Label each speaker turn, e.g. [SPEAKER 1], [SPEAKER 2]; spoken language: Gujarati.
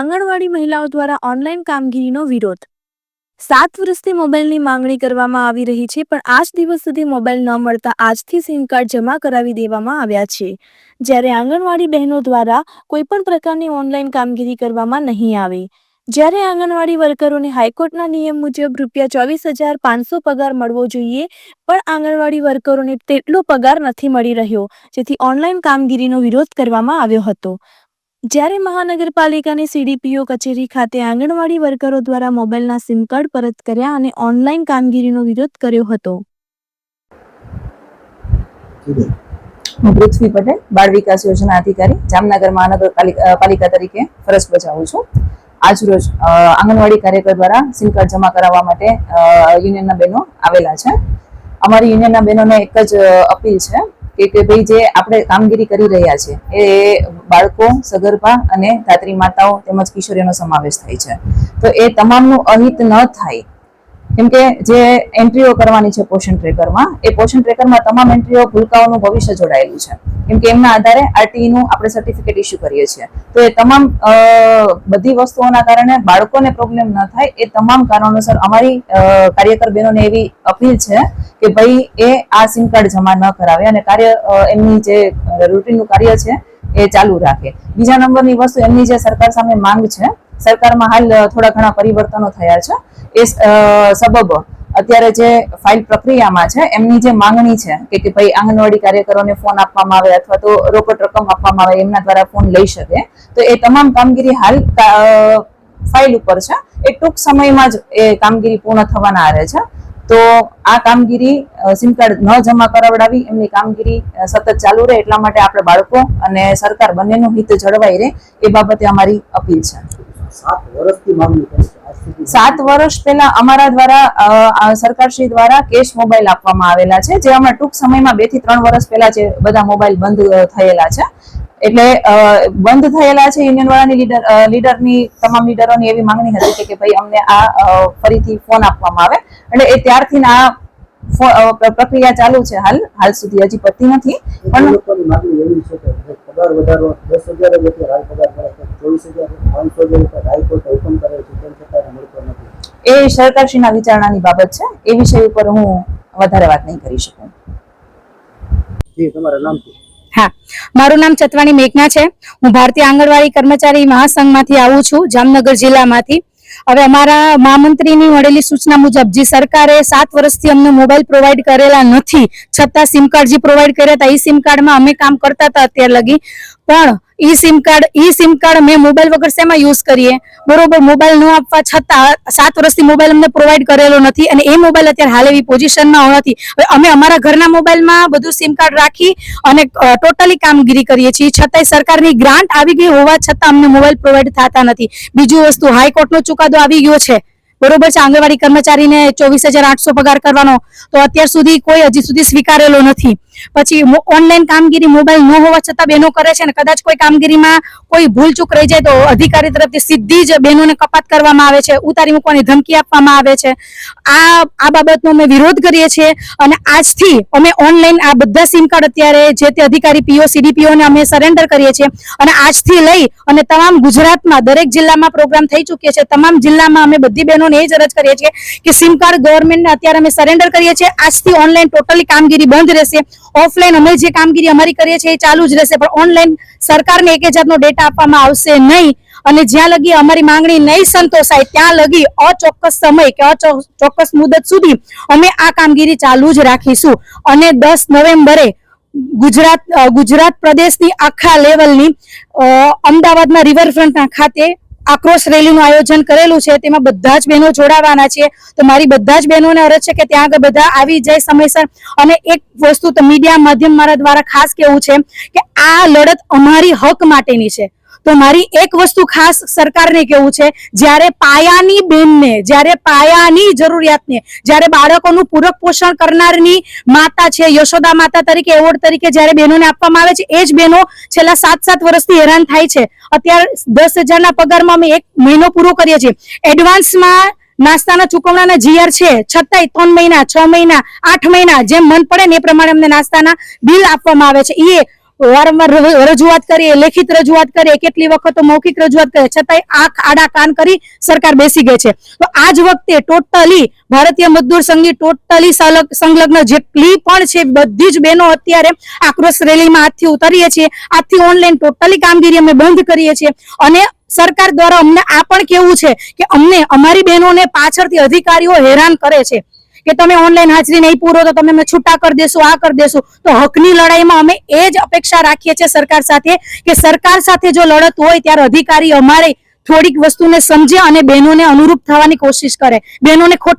[SPEAKER 1] આંગણવાડી મહિલાઓ દ્વારા ઓનલાઈન કામગીરીનો વિરોધ. સાત વર્ષથી મોબાઈલની માંગણી કરવામાં આવી રહી છે, પણ આજ દિવસ સુધી મોબાઈલ ન મળતા આજથી સિમ કાર્ડ જમા કરાવી દેવામાં આવ્યા છે. જ્યારે આંગણવાડી બહેનો દ્વારા કોઈપણ પ્રકારની ઓનલાઈન કામગીરી કરવામાં નહીં આવે. જ્યારે આંગણવાડી વર્કરોને હાઈકોર્ટના નિયમ મુજબ રૂપિયા ચોવીસ હજાર પાંચસો પગાર મળવો જોઈએ, પણ આંગણવાડી વર્કરોને તેટલો પગાર નથી મળી રહ્યો, જેથી ઓનલાઈન કામગીરીનો વિરોધ કરવામાં આવ્યો હતો. જ્યારે મહાનગરપાલિકાની સીડીપીઓ કચેરી ખાતે આંગણવાડી વર્કરો દ્વારા મોબાઈલના સિમ કાર્ડ પરત કર્યા અને ઓનલાઈન કામગીરીનો વિરોધ કર્યો હતો.
[SPEAKER 2] હું પૃથ્વી પટેલ, બાળ વિકાસ યોજના અધિકારી, જામનગર મહાનગરપાલિકા પાલિકા તરીકે ફરજ બજાવું છું. આજરોજ આંગણવાડી કાર્યકર દ્વારા સિમ કાર્ડ જમા કરાવવા માટે યુનિયનના બહેનો આવેલા છે. અમારી યુનિયનના બહેનોને એક જ અપીલ છે કે ભાઈ જે આપણે કામગીરી કરી રહ્યા છે, એ બાળકો, સગર્ભા અને ધાત્રી માતાઓ તેમજ કિશોરીઓનો સમાવેશ થાય છે. તો એ તમામનું અહિત ન થાય. કેમ કે જે એન્ટ્રીઓ કરવાની છે પોષણ ટ્રેકરમાં એ પોષણ ટ્રેકરમાં તમામ એન્ટ્રીઓ ભૂલકાઓનું ભવિષ્ય જોડાયેલું છે. કેમ કે એમના આધારે આરટીનું આપણે સર્ટિફિકેટ ઇસ્યુ કરીએ છીએ. તો એ તમામ બધી વસ્તુઓના કારણે બાળકોને પ્રોબ્લેમ ન થાય. એ તમામ કારણોસર અમારી કાર્યકર બહેનોને એવી અપીલ છે કે ભાઈ એ આ સિમ કાર્ડ જમા ન કરાવે અને કાર્ય એમની જે રૂટીનનું કાર્ય છે એ ચાલુ રાખે. બીજા નંબરની વસ્તુ એમની જે સરકાર સામે માંગ છે, સરકારમાં હાલ થોડા ઘણા પરિવર્તનો થયા છે. એ સબબ અત્યારે જે ફાઇલ પ્રક્રિયામાં છે, એમની જે માંગણી છે કે ભાઈ આંગણવાડી કાર્યકરોને ફોન આપવામાં આવે અથવા તો રોકડ રકમ આપવામાં આવે, એમના દ્વારા ફોન લઈ શકે, તો એ તમામ કામગીરી હાલ ફાઇલ ઉપર છે. એ ટૂંક સમયમાં જ એ કામગીરી પૂર્ણ થવાના આરે છે. તો આ કામગીરી સિમ કાર્ડ ન જમા કરાવડાવી, એમની કામગીરી સતત ચાલુ રહે એટલા માટે આપણે બાળકો અને સરકાર બંનેનું હિત જળવાઈ રહે, એ બાબતે અમારી અપીલ છે.
[SPEAKER 3] સાત
[SPEAKER 2] વર્ષ પહેલા અમારા દ્વારા સરકારશ્રી દ્વારા કેશ મોબાઈલ આપવામાં આવેલા છે, જે હમણાં ટૂંક સમયમાં બેથી ત્રણ વર્ષ પહેલા જે બધા મોબાઈલ બંધ થયેલા છે. એટલે બંધ થયેલા છે યુનિયન વાળાની લીડર લીડરની તમામ લીડરોની એવી માંગણી હતી કે- ભાઈ અમને આ ફરીથી ફોન આપવામાં આવે. એટલે એ ત્યારથી આ પ્રક્રિયા ચાલુ છે હાલ. હાલ સુધી હજી પતી નથી. પણ
[SPEAKER 3] પગાર વધારો દસ હજાર હાલ પગાર ચોવીસ હજાર પાંચસો જે હુકમ કરે છે તેમ છતાં મળતો નથી.
[SPEAKER 2] એ સરકારશ્રીના વિચારણાની બાબત છે. એ વિષય ઉપર હું વધારે વાત નહીં કરી શકું.
[SPEAKER 3] જી તમારા નામ શું?
[SPEAKER 4] હા. મારું નામ ચતવાણી મેઘના છે. હું ભારતીય આંગણવાડી કર્મચારી મહાસંઘમાંથી આવું છું જામનગર જિલ્લામાંથી. હવે અમારા મહામંત્રીની મળેલી સૂચના મુજબ, જે સરકારે સાત વર્ષથી અમને મોબાઈલ પ્રોવાઈડ કરેલા નથી, છતાં સિમ કાર્ડ જે પ્રોવાઈડ કર્યા હતા, એ સિમ કાર્ડમાં અમે કામ કરતા હતા અત્યાર લગી. પણ ઈ સિમ કાર્ડ ઈ સિમ કાર્ડ મેં મોબાઈલ વગર શેમાં યુઝ કરીએ? બરોબર મોબાઈલ ન આપવા છતાં સાત વર્ષથી મોબાઈલ અમને પ્રોવાઈડ કરેલો નથી અને એ મોબાઈલ અત્યારે હાલ એવી પોઝિશનમાં નથી અમે અમારા ઘરના મોબાઈલમાં બધું સિમ કાર્ડ રાખી અને ટોટલી કામગીરી કરીએ છીએ. છતાંય સરકારની ગ્રાન્ટ આવી ગઈ હોવા છતાં અમને મોબાઈલ પ્રોવાઈડ થતા નથી. બીજું વસ્તુ હાઈકોર્ટનો ચુકાદો આવી ગયો છે. બરોબર છે, આંગણવાડી કર્મચારીને ચોવીસ હજાર આઠસો પગાર કરવાનો. તો અત્યાર સુધી કોઈ હજી સુધી સ્વીકારેલો નથી. પછી ઓનલાઈન કામગીરી મોબાઈલ ન હોવા છતાં બહેનો કરે છે ને કદાચ કોઈ કામગીરીમાં કોઈ ભૂલ ચૂક રહી જાય તો અધિકારી તરફથી સીધી જ બહેનોને કપાત કરવામાં આવે છે, ઉતારી મૂકવાની ધમકી આપવામાં આવે છે. આ આ બાબતનો અમે વિરોધ કરીએ છીએ અને આજથી અમે ઓનલાઈન આ બધા સિમ કાર્ડ અત્યારે જે તે અધિકારી પીઓ સીડીપીઓ ને અમે સરેન્ડર કરીએ છીએ અને આજથી લઈ અને તમામ ગુજરાતમાં દરેક જિલ્લામાં પ્રોગ્રામ થઈ ચૂક્યા છે. તમામ જિલ્લામાં અમે બધી બહેનોને એ જ અરજ કરીએ છીએ કે સિમ કાર્ડ ગવર્મેન્ટને અત્યારે અમે સરેન્ડર કરીએ છીએ. આજથી ઓનલાઈન ટોટલી કામગીરી બંધ રહેશે. ઓફલાઈન અમે જે કામગીરી અમારી કરીએ છીએ એ ચાલુ જ રહેશે, પણ ઓનલાઈન સરકારને એક જાતનો ડેટા આપવામાં આવશે નહીં. અને જ્યાં લગી અમારી માંગણી નહીં સંતોષાય, ત્યાં લગી અચોક્કસ સમય કે અચોક્કસ મુદત સુધી અમે આ કામગીરી ચાલુ જ રાખીશું. અને દસ નવેમ્બરે ગુજરાત ગુજરાત પ્રદેશની આખા લેવલની અમદાવાદના રિવરફ્રન્ટ ખાતે આક્રોશ રેલીનું આયોજન કરેલું છે, તેમાં બધા જ બહેનો જોડાવાના છે. તો મારી બધા જ બહેનોને અરજ છે કે ત્યાં આગળ બધા આવી જાય સમયસર. અને એક વસ્તુ તો મીડિયા માધ્યમ મારા દ્વારા ખાસ કેવું છે કે આ લડત અમારી હક માટેની છે. તો મારી એક વસ્તુ ખાસ સરકારને કેવું છે, જ્યારે પાયાની બેનને, જ્યારે પાયાની જરૂરિયાતને, જ્યારે બાળકોનું પૂરક પોષણ કરનારની માતા છે, યશોદા માતા તરીકે, એવોર્ડ તરીકે જ્યારે બહેનોને આપવામાં આવે છે, એ જ બહેનો છેલ્લા સાત સાત વર્ષથી હેરાન થાય છે. અત્યારે દસ હજારના પગારમાં અમે એક મહિનો પૂરો કરીએ છીએ. એડવાન્સમાં નાસ્તાના ચૂકવણાના જીઆર છે, છતાંય ત્રણ મહિના, છ મહિના, આઠ મહિના, જેમ મન પડે ને એ પ્રમાણે અમને નાસ્તાના બિલ આપવામાં આવે છે. એ વારંવાર રજૂઆત કરીએ લેખિત રજૂઆત કરીએ કેટલી વખત મૌખિક રજૂઆત કરીએ છતાંય આંખ આડા કાન કરી સરકાર બેસી ગઈ છે. તો આ જ વખતે ટોટલી ભારતીય મજદૂર સંઘની ટોટલી સંલગ્ન જેટલી પણ છે બધી જ બહેનો અત્યારે આક્રોશ રેલીમાં આજથી ઉતરીએ છીએ. આજથી ઓનલાઈન ટોટલી કામગીરી અમે બંધ કરીએ છીએ. અને સરકાર દ્વારા અમને આ પણ કેવું છે કે અમને, અમારી બહેનોને પાછળથી અધિકારીઓ હેરાન કરે છે. કે તમે ઓનલાઈન હાજરી નહીં પૂરો તો તમે છૂટા કરી દેશું, આ કરી દેશું. તો હકની લડાઈમાં અમે એ જ અપેક્ષા રાખીએ છીએ સરકાર સાથે કે સરકાર સાથે જો લડત હોય ત્યારે અધિકારી અમારે થોડીક વસ્તુને સમજે અને બહેનોને અનુરૂપ થવાની કોશિશ કરે. બહેનોને ખોટ